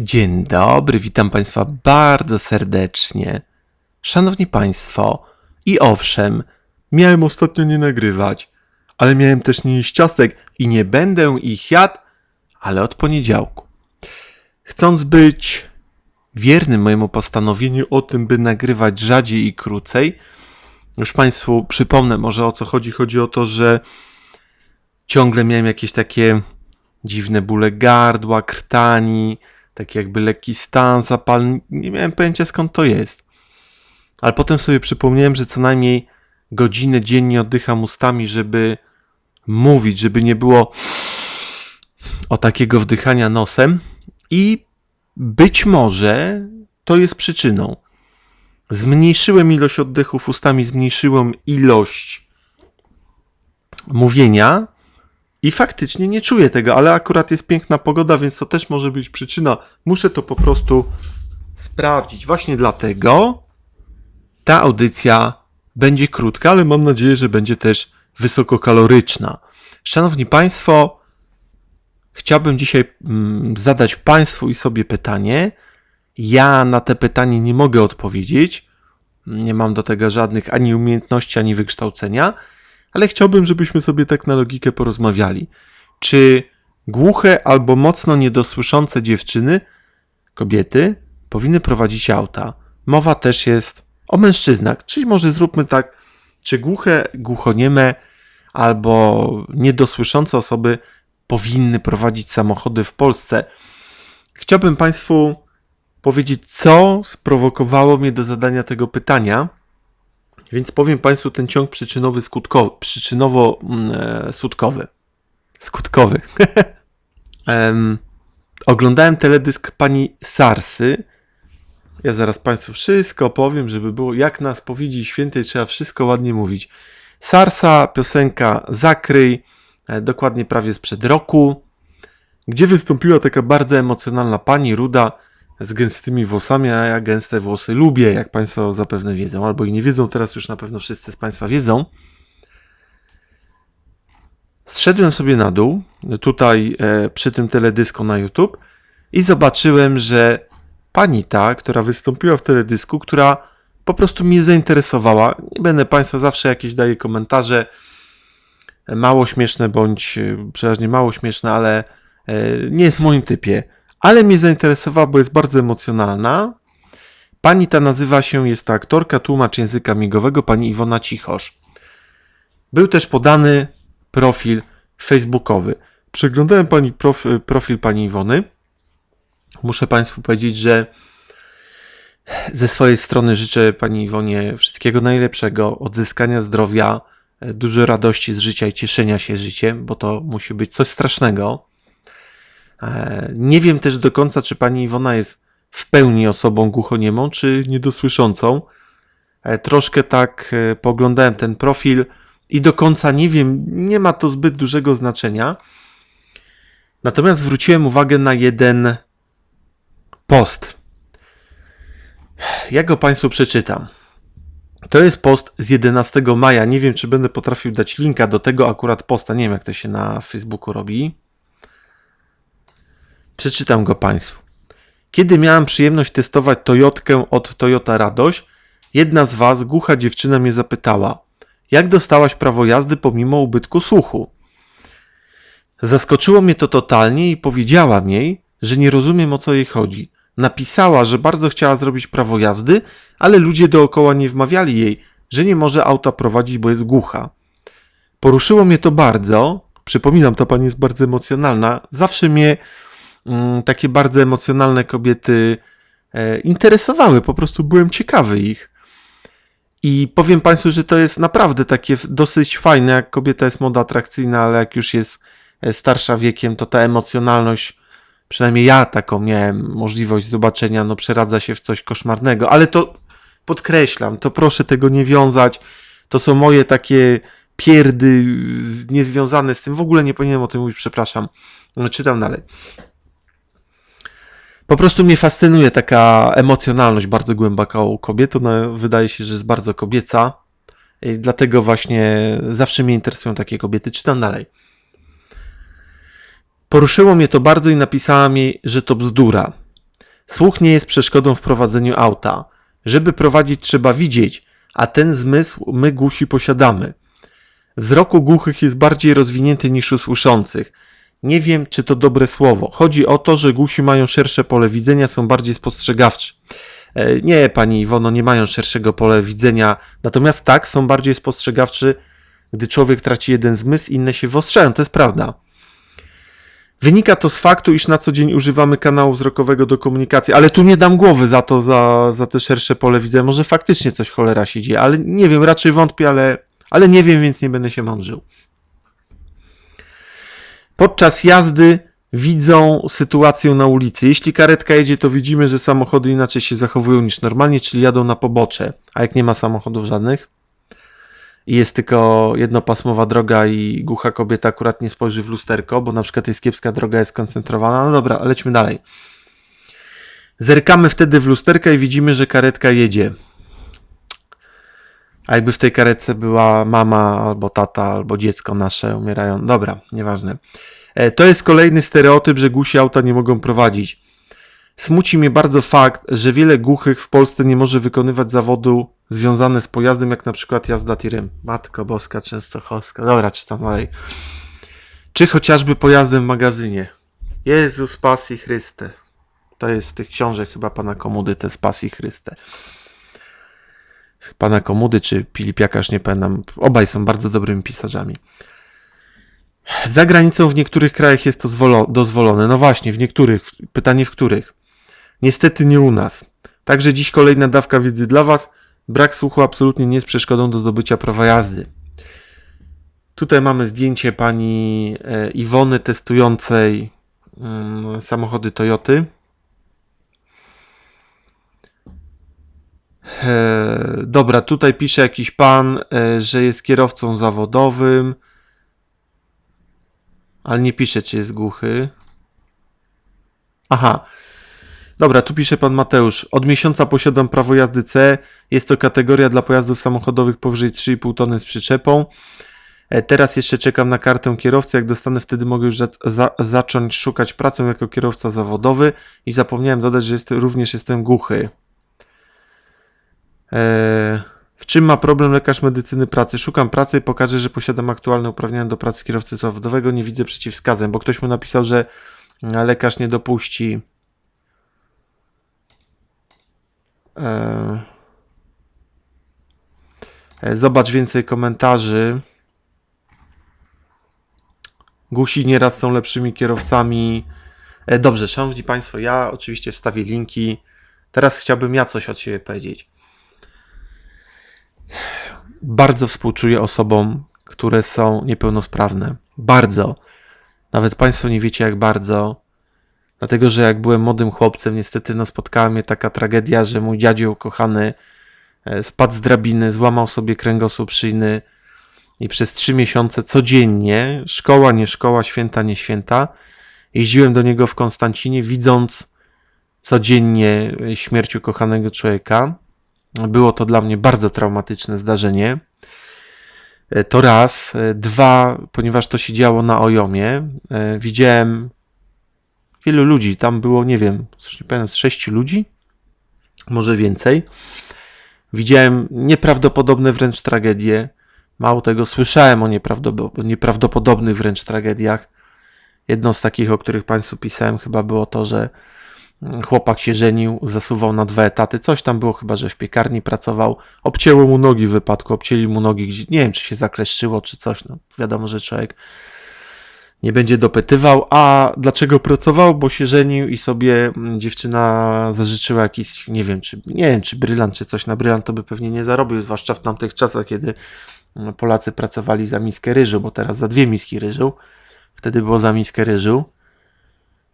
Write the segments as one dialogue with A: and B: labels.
A: Dzień dobry, witam Państwa bardzo serdecznie. Szanowni Państwo, i owszem, miałem ostatnio nie nagrywać, ale miałem też nie jeść ciastek i nie będę ich jadł, ale od poniedziałku. Chcąc być wiernym mojemu postanowieniu o tym, by nagrywać rzadziej i krócej, już Państwu przypomnę może o co chodzi. Chodzi o to, że ciągle miałem jakieś takie dziwne bóle gardła, krtani, taki jakby lekki stan zapalny. Nie miałem pojęcia skąd to jest. Ale potem sobie przypomniałem, że co najmniej godzinę dziennie oddycham ustami, żeby mówić, żeby nie było o takiego wdychania nosem. I być może to jest przyczyną. Zmniejszyłem ilość oddechów ustami, zmniejszyłem ilość mówienia i faktycznie nie czuję tego, ale akurat jest piękna pogoda, więc to też może być przyczyna. Muszę to po prostu sprawdzić. Właśnie dlatego ta audycja będzie krótka, ale mam nadzieję, że będzie też wysokokaloryczna. Szanowni Państwo, chciałbym dzisiaj mm, zadać Państwu i sobie pytanie. Ja na te pytanie nie mogę odpowiedzieć. Nie mam do tego żadnych ani umiejętności, ani wykształcenia, ale chciałbym, żebyśmy sobie tak na logikę porozmawiali. Czy głuche albo mocno niedosłyszące dziewczyny, kobiety, powinny prowadzić auta? Mowa też jest o mężczyznach, czyli może zróbmy tak, czy głuche, głuchonieme albo niedosłyszące osoby powinny prowadzić samochody w Polsce? Chciałbym Państwu powiedzieć, co sprowokowało mnie do zadania tego pytania. Więc powiem Państwu ten ciąg przyczynowy, skutkowy, przyczynowo-skutkowy. Skutkowy. um, oglądałem teledysk pani Sarsy. Ja zaraz Państwu wszystko powiem, żeby było jak na spowiedzi świętej trzeba wszystko ładnie mówić. Sarsa, piosenka Zakryj, e, dokładnie prawie sprzed roku, gdzie wystąpiła taka bardzo emocjonalna pani Ruda, z gęstymi włosami, a ja gęste włosy lubię, jak Państwo zapewne wiedzą, albo i nie wiedzą, teraz już na pewno wszyscy z Państwa wiedzą. Zszedłem sobie na dół, tutaj e, przy tym teledysku na YouTube i zobaczyłem, że pani ta, która wystąpiła w teledysku, która po prostu mnie zainteresowała, nie będę Państwa zawsze jakieś daje komentarze, mało śmieszne bądź e, przeważnie mało śmieszne, ale e, nie jest w moim typie ale mnie zainteresowała, bo jest bardzo emocjonalna. Pani ta nazywa się, jest to aktorka, tłumacz języka migowego, pani Iwona Cichosz. Był też podany profil facebookowy. Przeglądałem pani prof, profil pani Iwony. Muszę Państwu powiedzieć, że ze swojej strony życzę pani Iwonie wszystkiego najlepszego, odzyskania zdrowia, dużo radości z życia i cieszenia się życiem, bo to musi być coś strasznego. E, nie wiem też do końca, czy pani Iwona jest w pełni osobą głuchoniemą, czy niedosłyszącą. E, troszkę tak e, poglądałem ten profil i do końca nie wiem, nie ma to zbyt dużego znaczenia. Natomiast zwróciłem uwagę na jeden post. Ja go Państwu przeczytam. To jest post z 11 maja. Nie wiem, czy będę potrafił dać linka do tego akurat posta. Nie wiem, jak to się na Facebooku robi. Przeczytam go Państwu. Kiedy miałem przyjemność testować Toyotkę od Toyota Radość, jedna z Was, głucha dziewczyna, mnie zapytała: Jak dostałaś prawo jazdy pomimo ubytku słuchu? Zaskoczyło mnie to totalnie i powiedziałam jej, że nie rozumiem o co jej chodzi. Napisała, że bardzo chciała zrobić prawo jazdy, ale ludzie dookoła nie wmawiali jej, że nie może auta prowadzić, bo jest głucha. Poruszyło mnie to bardzo. Przypominam, ta pani jest bardzo emocjonalna. Zawsze mnie takie bardzo emocjonalne kobiety e, interesowały, po prostu byłem ciekawy ich. I powiem Państwu, że to jest naprawdę takie dosyć fajne, jak kobieta jest moda atrakcyjna, ale jak już jest e, starsza wiekiem, to ta emocjonalność, przynajmniej ja taką miałem możliwość zobaczenia, no przeradza się w coś koszmarnego, ale to podkreślam, to proszę tego nie wiązać. To są moje takie pierdy niezwiązane z tym. W ogóle nie powinienem o tym mówić, przepraszam. No, czytam dalej. Po prostu mnie fascynuje taka emocjonalność bardzo głęboka u kobiet. Ona wydaje się, że jest bardzo kobieca. I dlatego właśnie zawsze mnie interesują takie kobiety. Czytam dalej. Poruszyło mnie to bardzo i napisała mi, że to bzdura. Słuch nie jest przeszkodą w prowadzeniu auta. Żeby prowadzić, trzeba widzieć, a ten zmysł my głusi posiadamy. Wzrok u głuchych jest bardziej rozwinięty niż u słyszących. Nie wiem, czy to dobre słowo. Chodzi o to, że głusi mają szersze pole widzenia, są bardziej spostrzegawczy. E, Nie, pani Iwono, nie mają szerszego pola widzenia. Natomiast tak, są bardziej spostrzegawczy, gdy człowiek traci jeden zmysł, inne się wyostrzają. To jest prawda. Wynika to z faktu, iż na co dzień używamy kanału wzrokowego do komunikacji, ale tu nie dam głowy za to, za, za te szersze pole widzenia. Może faktycznie coś cholera się dzieje, ale nie wiem, raczej wątpię, ale, ale nie wiem, więc nie będę się mądrzył. Podczas jazdy widzą sytuację na ulicy. Jeśli karetka jedzie, to widzimy, że samochody inaczej się zachowują niż normalnie, czyli jadą na pobocze. A jak nie ma samochodów żadnych i jest tylko jednopasmowa droga i głucha kobieta akurat nie spojrzy w lusterko, bo na przykład jest kiepska droga, jest skoncentrowana. No dobra, lećmy dalej. Zerkamy wtedy w lusterka i widzimy, że karetka jedzie. A jakby w tej karetce była mama, albo tata, albo dziecko nasze umierają. Dobra, nieważne. E, To jest kolejny stereotyp, że głusi auta nie mogą prowadzić. Smuci mnie bardzo fakt, że wiele głuchych w Polsce nie może wykonywać zawodu związane z pojazdem, jak na przykład jazda tirem. Matko Boska Częstochowska. Dobra, czytam dalej. Czy chociażby pojazdem w magazynie. Jezus, Pasji Chryste. To jest z tych książek chyba pana Komudy, te z Pasji Chryste. Pana Komudy czy Pilipiaka, nie pamiętam. Obaj są bardzo dobrymi pisarzami. Za granicą w niektórych krajach jest to zwolo- dozwolone. No właśnie, w niektórych. Pytanie w których? Niestety nie u nas. Także dziś kolejna dawka wiedzy dla Was. Brak słuchu absolutnie nie jest przeszkodą do zdobycia prawa jazdy. Tutaj mamy zdjęcie pani e, Iwony testującej mm, samochody Toyoty. Dobra, tutaj pisze jakiś pan, e, że jest kierowcą zawodowym, ale nie pisze, czy jest głuchy. Aha. Dobra, tu pisze pan Mateusz. Od miesiąca posiadam prawo jazdy C. Jest to kategoria dla pojazdów samochodowych powyżej 3,5 tony z przyczepą. E, Teraz jeszcze czekam na kartę kierowcy. Jak dostanę, wtedy mogę już za, za, zacząć szukać pracy jako kierowca zawodowy. I zapomniałem dodać, że jest, również jestem głuchy. E, W czym ma problem lekarz medycyny pracy? Szukam pracy i pokażę, że posiadam aktualne uprawnienia do pracy kierowcy zawodowego. Nie widzę przeciwwskazań, bo ktoś mu napisał, że lekarz nie dopuści. E, e, Zobacz więcej komentarzy. Głusi nieraz są lepszymi kierowcami. E, Dobrze, szanowni Państwo, ja oczywiście wstawię linki. Teraz chciałbym ja coś od siebie powiedzieć. Bardzo współczuję osobom, które są niepełnosprawne. Bardzo. Nawet Państwo nie wiecie, jak bardzo. Dlatego, że jak byłem młodym chłopcem, niestety no, spotkała mnie taka tragedia, że mój dziadzio kochany e, spadł z drabiny, złamał sobie kręgosłup szyjny i przez trzy miesiące codziennie, szkoła, nie szkoła, święta, nie święta, jeździłem do niego w Konstancinie, widząc codziennie śmierć ukochanego człowieka. Było to dla mnie bardzo traumatyczne zdarzenie. E, To raz. E, Dwa, ponieważ to się działo na Ojomie, e, widziałem wielu ludzi. Tam było, nie wiem, nie z sześciu ludzi, może więcej. Widziałem nieprawdopodobne wręcz tragedie. Mało tego, słyszałem o nieprawdopo- nieprawdopodobnych wręcz tragediach. Jedną z takich, o których Państwu pisałem, chyba było to, że chłopak się żenił, zasuwał na dwa etaty. Coś tam było chyba, że w piekarni pracował. Obcięło mu nogi w wypadku, obcięli mu nogi gdzie, nie wiem, czy się zakleszczyło, czy coś. No, wiadomo, że człowiek nie będzie dopytywał. A dlaczego pracował? Bo się żenił i sobie mm, dziewczyna zażyczyła jakiś, nie wiem, czy, nie wiem, czy brylant, czy coś na brylant to by pewnie nie zarobił, zwłaszcza w tamtych czasach, kiedy mm, Polacy pracowali za miskę ryżu, bo teraz za dwie miski ryżu. Wtedy było za miskę ryżu.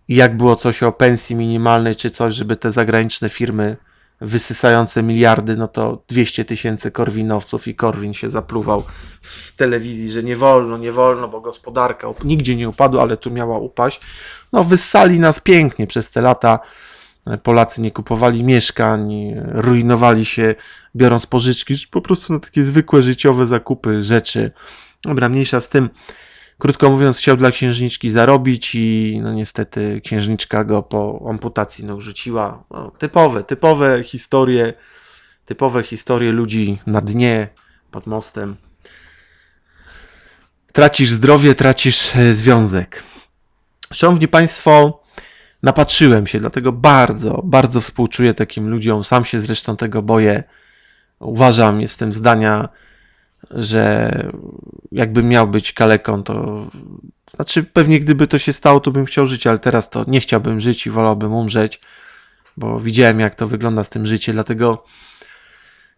A: I jak było coś o pensji minimalnej czy coś, żeby te zagraniczne firmy wysysające miliardy, no to 200 tysięcy korwinowców i Korwin się zapluwał w telewizji, że nie wolno, nie wolno, bo gospodarka nigdzie nie upadła, ale tu miała upaść. No wyssali nas pięknie przez te lata. Polacy nie kupowali mieszkań, rujnowali się biorąc pożyczki, po prostu na takie zwykłe życiowe zakupy rzeczy. Dobra, mniejsza z tym. Krótko mówiąc, chciał dla księżniczki zarobić i no niestety księżniczka go po amputacji no, rzuciła. No, typowe, typowe historie, typowe historie ludzi na dnie, pod mostem. Tracisz zdrowie, tracisz e, związek. Szanowni Państwo, napatrzyłem się, dlatego bardzo, bardzo współczuję takim ludziom. Sam się zresztą tego boję. Uważam, jestem zdania, że jakbym miał być kaleką, to znaczy pewnie gdyby to się stało, to bym chciał żyć, ale teraz to nie chciałbym żyć i wolałbym umrzeć, bo widziałem jak to wygląda z tym życiem, dlatego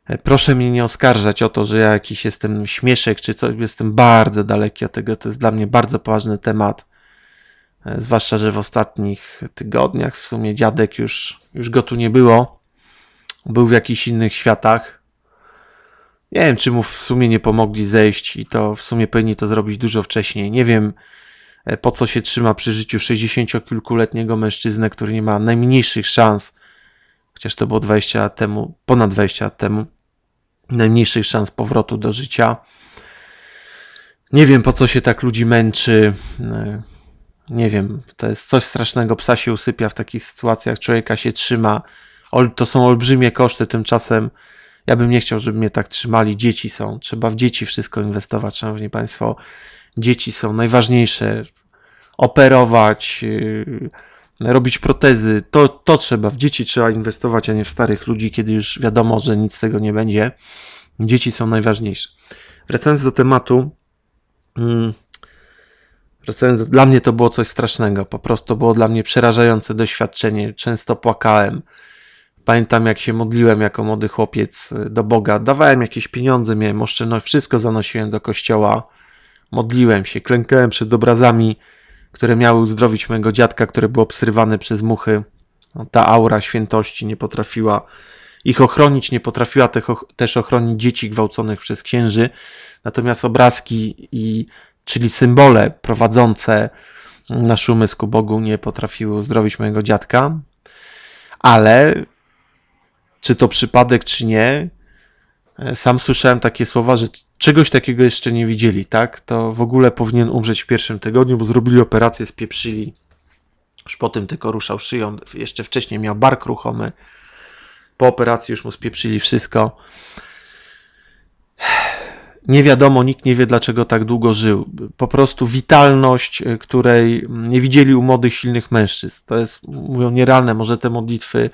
A: e, proszę mnie nie oskarżać o to, że ja jakiś jestem śmieszek czy coś, jestem bardzo daleki od tego, to jest dla mnie bardzo poważny temat, E, zwłaszcza, że w ostatnich tygodniach w sumie dziadek już, już go tu nie było, był w jakichś innych światach, nie wiem, czy mu w sumie nie pomogli zejść i to w sumie powinni to zrobić dużo wcześniej. Nie wiem, e, po co się trzyma przy życiu 60-kilkuletniego mężczyznę, który nie ma najmniejszych szans, chociaż to było 20 lat temu, ponad 20 lat temu, najmniejszych szans powrotu do życia. Nie wiem, po co się tak ludzi męczy. E, Nie wiem, to jest coś strasznego. Psa się usypia w takich sytuacjach, człowieka się trzyma. To są olbrzymie koszty, tymczasem ja bym nie chciał, żeby mnie tak trzymali. Dzieci są, trzeba w dzieci wszystko inwestować, szanowni państwo. Dzieci są najważniejsze. Operować, yy, robić protezy, to, to trzeba. W dzieci trzeba inwestować, a nie w starych ludzi, kiedy już wiadomo, że nic z tego nie będzie. Dzieci są najważniejsze. Wracając do tematu, mm, wracając, dla mnie to było coś strasznego. Po prostu było dla mnie przerażające doświadczenie. Często płakałem. Pamiętam, jak się modliłem jako młody chłopiec y, do Boga. Dawałem jakieś pieniądze, miałem oszczędność, wszystko zanosiłem do kościoła. Modliłem się, klękałem przed obrazami, które miały uzdrowić mojego dziadka, który był obsrywany przez muchy. No, ta aura świętości nie potrafiła ich ochronić, nie potrafiła też ochronić dzieci gwałconych przez księży. Natomiast obrazki, i, czyli symbole prowadzące nasz umysł ku Bogu, nie potrafiły uzdrowić mojego dziadka. Ale czy to przypadek, czy nie, e, sam słyszałem takie słowa, że czegoś takiego jeszcze nie widzieli, tak? To w ogóle powinien umrzeć w pierwszym tygodniu, bo zrobili operację, spieprzyli. Już po tym tylko ruszał szyją. Jeszcze wcześniej miał bark ruchomy. Po operacji już mu spieprzyli wszystko. Nie wiadomo, nikt nie wie, dlaczego tak długo żył. Po prostu witalność, y, której nie widzieli u młodych, silnych mężczyzn. To jest, mówią, nierealne. Może te modlitwy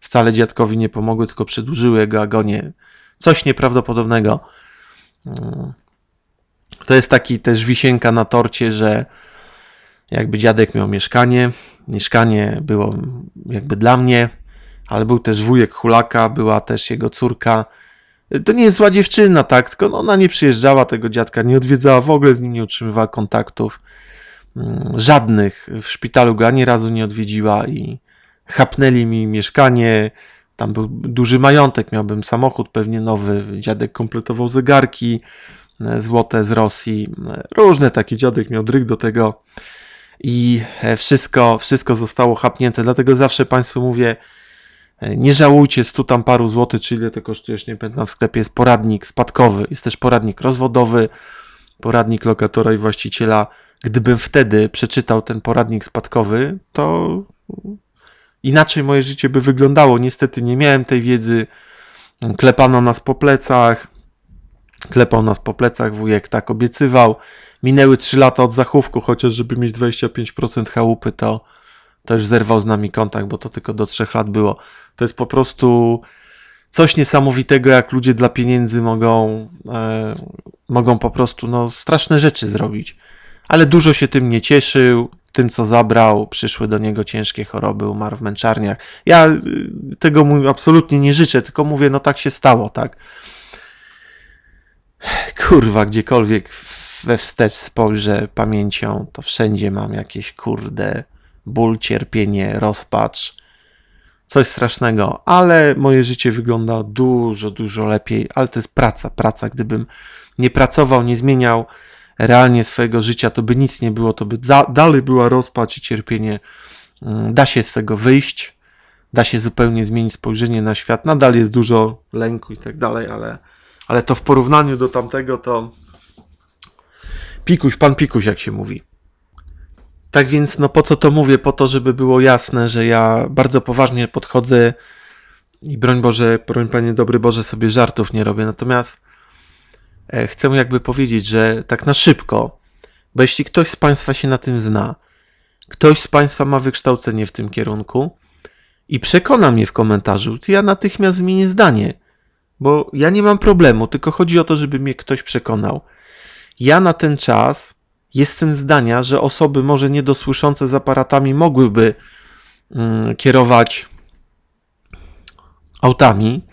A: wcale dziadkowi nie pomogły, tylko przedłużyły jego agonię. Coś nieprawdopodobnego. Mm. To jest taki też wisienka na torcie, że jakby dziadek miał mieszkanie, mieszkanie było jakby dla mnie, ale był też wujek Hulaka, była też jego córka. To nie jest zła dziewczyna, tak, tylko no ona nie przyjeżdżała tego dziadka, nie odwiedzała, w ogóle z nim nie utrzymywała kontaktów. Mm, Żadnych. W szpitalu go ani razu nie odwiedziła i chapnęli mi mieszkanie. Tam był duży majątek, miałbym samochód pewnie nowy. Dziadek kompletował zegarki e, złote z Rosji. E, Różne takie dziadek miał dryg do tego i e, wszystko, wszystko zostało chapnięte. Dlatego zawsze Państwu mówię, nie żałujcie stu tam paru złotych, czy ile to kosztuje, już nie pamiętam, w sklepie jest poradnik spadkowy, jest też poradnik rozwodowy, poradnik lokatora i właściciela. Gdybym wtedy przeczytał ten poradnik spadkowy, to inaczej moje życie by wyglądało. Niestety nie miałem tej wiedzy. Klepano nas po plecach. Klepał nas po plecach, wujek tak obiecywał. Minęły 3 lata od zachówku, chociaż żeby mieć 25% chałupy, to, już zerwał z nami kontakt, bo to tylko do 3 lat było. To jest po prostu coś niesamowitego, jak ludzie dla pieniędzy mogą, e, mogą po prostu no, straszne rzeczy zrobić. Ale dużo się tym nie cieszył, tym co zabrał, przyszły do niego ciężkie choroby, umarł w męczarniach. Ja y, tego mu absolutnie nie życzę, tylko mówię, no tak się stało, tak. Kurwa, gdziekolwiek we wstecz spojrzę pamięcią, to wszędzie mam jakieś kurde ból, cierpienie, rozpacz. Coś strasznego, ale moje życie wygląda dużo, dużo lepiej, ale to jest praca, praca. Gdybym nie pracował, nie zmieniał realnie swojego życia, to by nic nie było, to by da, dalej była rozpacz i cierpienie. Mm, Da się z tego wyjść, da się zupełnie zmienić spojrzenie na świat. Nadal jest dużo lęku i tak dalej, ale, ale to w porównaniu do tamtego to Pikuś, pan Pikuś, jak się mówi. Tak więc, no po co to mówię? Po to, żeby było jasne, że ja bardzo poważnie podchodzę i broń Boże, broń Panie dobry Boże, sobie żartów nie robię. Natomiast chcę jakby powiedzieć, że tak na szybko, bo jeśli ktoś z Państwa się na tym zna, ktoś z Państwa ma wykształcenie w tym kierunku i przekona mnie w komentarzu, to ja natychmiast zmienię zdanie, bo ja nie mam problemu, tylko chodzi o to, żeby mnie ktoś przekonał. Ja na ten czas jestem zdania, że osoby może niedosłyszące z aparatami mogłyby mm, kierować autami,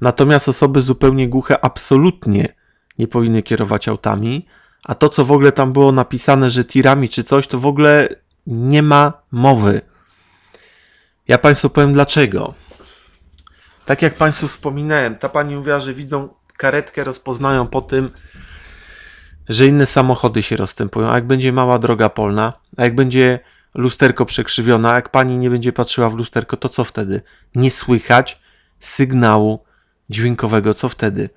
A: natomiast osoby zupełnie głuche absolutnie nie powinny kierować autami, a to, co w ogóle tam było napisane, że tirami czy coś, to w ogóle nie ma mowy. Ja Państwu powiem dlaczego. Tak jak Państwu wspominałem, ta pani mówiła, że widzą karetkę, rozpoznają po tym, że inne samochody się rozstępują. A jak będzie mała droga polna, a jak będzie lusterko przekrzywione, a jak pani nie będzie patrzyła w lusterko, to co wtedy? Nie słychać sygnału dźwiękowego. Co wtedy?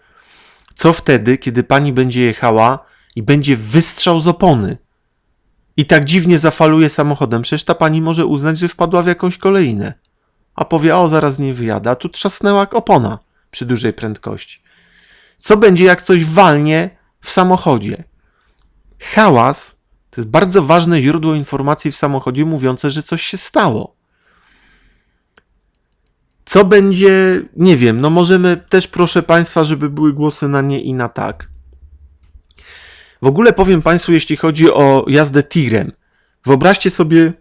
A: Co wtedy, kiedy pani będzie jechała i będzie wystrzał z opony? I tak dziwnie zafaluje samochodem. Przecież ta pani może uznać, że wpadła w jakąś kolejnę. A powie, o, zaraz nie wyjada. Tu trzasnęła jak opona przy dużej prędkości. Co będzie, jak coś walnie w samochodzie? Hałas to jest bardzo ważne źródło informacji w samochodzie mówiące, że coś się stało. Co będzie, nie wiem, no możemy też proszę Państwa, żeby były głosy na nie i na tak. W ogóle powiem Państwu, jeśli chodzi o jazdę tirem. Wyobraźcie sobie,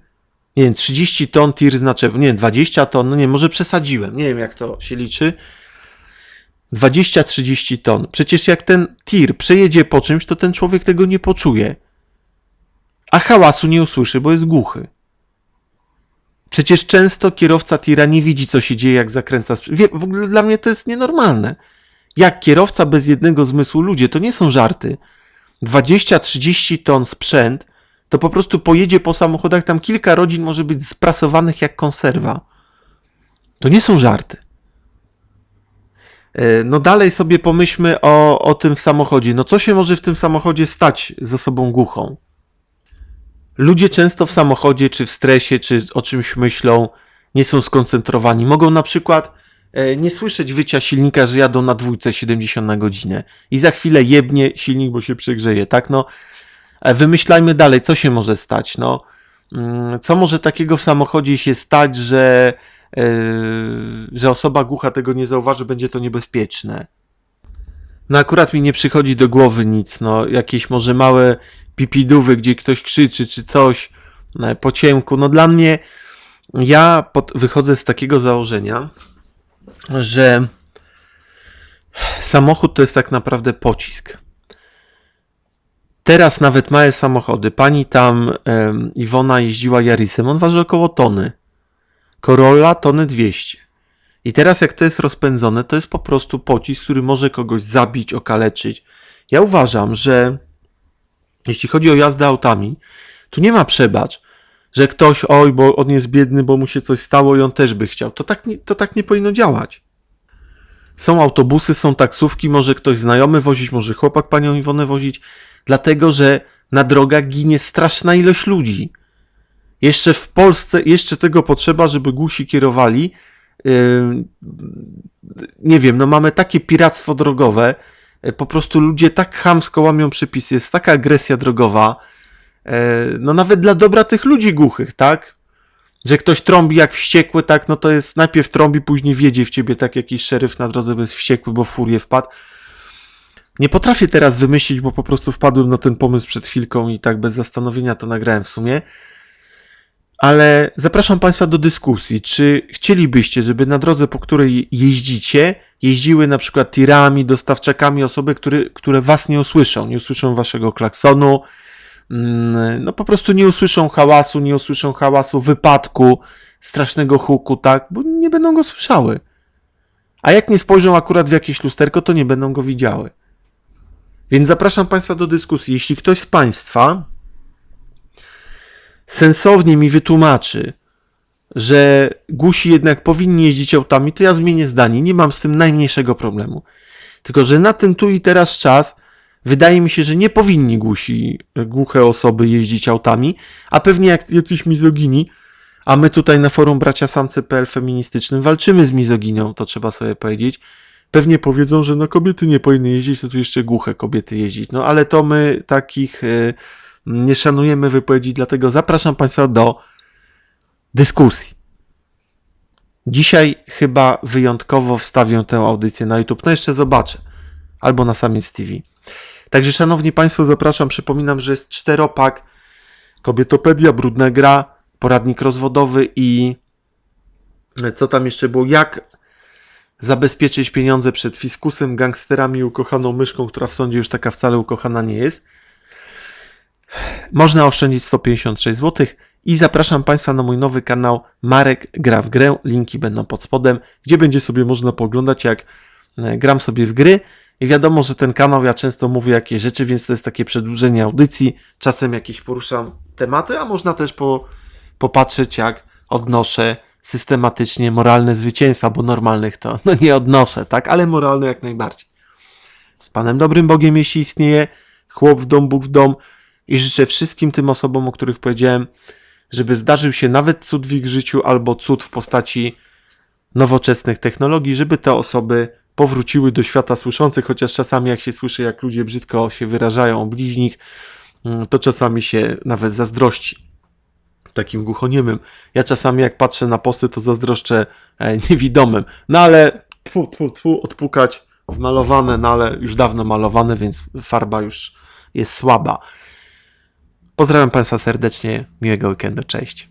A: nie wiem, 30 ton tir znaczy, nie wiem, 20 ton, no nie, może przesadziłem, nie wiem jak to się liczy. 20-30 ton. Przecież jak ten tir przejedzie po czymś, to ten człowiek tego nie poczuje. A hałasu nie usłyszy, bo jest głuchy. Przecież często kierowca tira nie widzi, co się dzieje, jak zakręca. Wie, w ogóle dla mnie to jest nienormalne. Jak kierowca bez jednego zmysłu, ludzie, to nie są żarty. 20-30 ton sprzęt, to po prostu pojedzie po samochodach, tam kilka rodzin może być sprasowanych jak konserwa. To nie są żarty. E, No dalej sobie pomyślmy o, o tym samochodzie. No co się może w tym samochodzie stać z osobą głuchą? Ludzie często w samochodzie, czy w stresie, czy o czymś myślą, nie są skoncentrowani. Mogą na przykład e, nie słyszeć wycia silnika, że jadą na dwójce 70 na godzinę i za chwilę jebnie silnik, bo się przegrzeje, tak? No, e, wymyślajmy dalej, co się może stać, no. Mm, Co może takiego w samochodzie się stać, że, e, że osoba głucha tego nie zauważy, będzie to niebezpieczne? No akurat mi nie przychodzi do głowy nic, no jakieś może małe pipidówy, gdzie ktoś krzyczy czy coś e, po ciemku. No dla mnie, ja pod, wychodzę z takiego założenia, że samochód to jest tak naprawdę pocisk. Teraz nawet małe samochody, pani tam em, Iwona jeździła Jarisem, on waży około tony. Corolla tony 200. I teraz jak to jest rozpędzone, to jest po prostu pocisk, który może kogoś zabić, okaleczyć. Ja uważam, że jeśli chodzi o jazdę autami, tu nie ma przebacz, że ktoś, oj, bo on jest biedny, bo mu się coś stało i on też by chciał. To tak nie, to tak nie powinno działać. Są autobusy, są taksówki, może ktoś znajomy wozić, może chłopak panią Iwonę wozić, dlatego że na drogach ginie straszna ilość ludzi. Jeszcze w Polsce, jeszcze tego potrzeba, żeby głusi kierowali. Yy, nie wiem, no mamy takie piractwo drogowe, po prostu ludzie tak chamsko łamią przepisy, jest taka agresja drogowa, yy, no nawet dla dobra tych ludzi głuchych, tak? Że ktoś trąbi jak wściekły, tak, no to jest najpierw trąbi, później wiedzie w ciebie, tak jakiś szeryf na drodze bez wściekły, bo furię wpadł. Nie potrafię teraz wymyślić, bo po prostu wpadłem na ten pomysł przed chwilką i tak bez zastanowienia to nagrałem w sumie. Ale zapraszam Państwa do dyskusji. Czy chcielibyście, żeby na drodze, po której jeździcie, jeździły na przykład tirami, dostawczakami osoby, które, które Was nie usłyszą, nie usłyszą Waszego klaksonu, mm, no po prostu nie usłyszą hałasu, nie usłyszą hałasu wypadku, strasznego huku, tak, bo nie będą go słyszały. A jak nie spojrzą akurat w jakieś lusterko, to nie będą go widziały. Więc zapraszam Państwa do dyskusji. Jeśli ktoś z Państwa sensownie mi wytłumaczy, że głusi jednak powinni jeździć autami, to ja zmienię zdanie. Nie mam z tym najmniejszego problemu. Tylko, że na tym tu i teraz czas wydaje mi się, że nie powinni głusi, głuche osoby jeździć autami, a pewnie jak jacyś mizogini, a my tutaj na forum bracia samcy.pl feministycznym walczymy z mizoginią, to trzeba sobie powiedzieć. Pewnie powiedzą, że no kobiety nie powinny jeździć, to tu jeszcze głuche kobiety jeździć. No ale to my takich y, nie szanujemy wypowiedzi, dlatego zapraszam Państwa do dyskusji. Dzisiaj chyba wyjątkowo wstawię tę audycję na YouTube. No jeszcze zobaczę. Albo na Samiec TV. Także szanowni Państwo, zapraszam. Przypominam, że jest czteropak Kobietopedia, Brudna Gra, Poradnik Rozwodowy i co tam jeszcze było? Jak zabezpieczyć pieniądze przed fiskusem, gangsterami ukochaną myszką, która w sądzie już taka wcale ukochana nie jest. Można oszczędzić 156 zł i zapraszam Państwa na mój nowy kanał Marek Gra w Grę. Linki będą pod spodem, gdzie będzie sobie można poglądać, jak e, gram sobie w gry. I wiadomo, że ten kanał ja często mówię jakieś rzeczy, więc to jest takie przedłużenie audycji. Czasem jakieś poruszam tematy, a można też po, popatrzeć, jak odnoszę systematycznie moralne zwycięstwa, bo normalnych to no nie odnoszę, tak? Ale moralne jak najbardziej. Z Panem Dobrym Bogiem, jeśli istnieje, chłop w dom, Bóg w dom i życzę wszystkim tym osobom, o których powiedziałem, żeby zdarzył się nawet cud w ich życiu albo cud w postaci nowoczesnych technologii, żeby te osoby powróciły do świata słyszących, chociaż czasami jak się słyszy, jak ludzie brzydko się wyrażają o bliźnich, mm, to czasami się nawet zazdrości takim głuchoniemym. Ja czasami jak patrzę na posty, to zazdroszczę e, niewidomym. No ale tfu, tfu, tfu, odpukać wmalowane, no ale już dawno malowane, więc farba już jest słaba. Pozdrawiam Państwa serdecznie, miłego weekendu, cześć.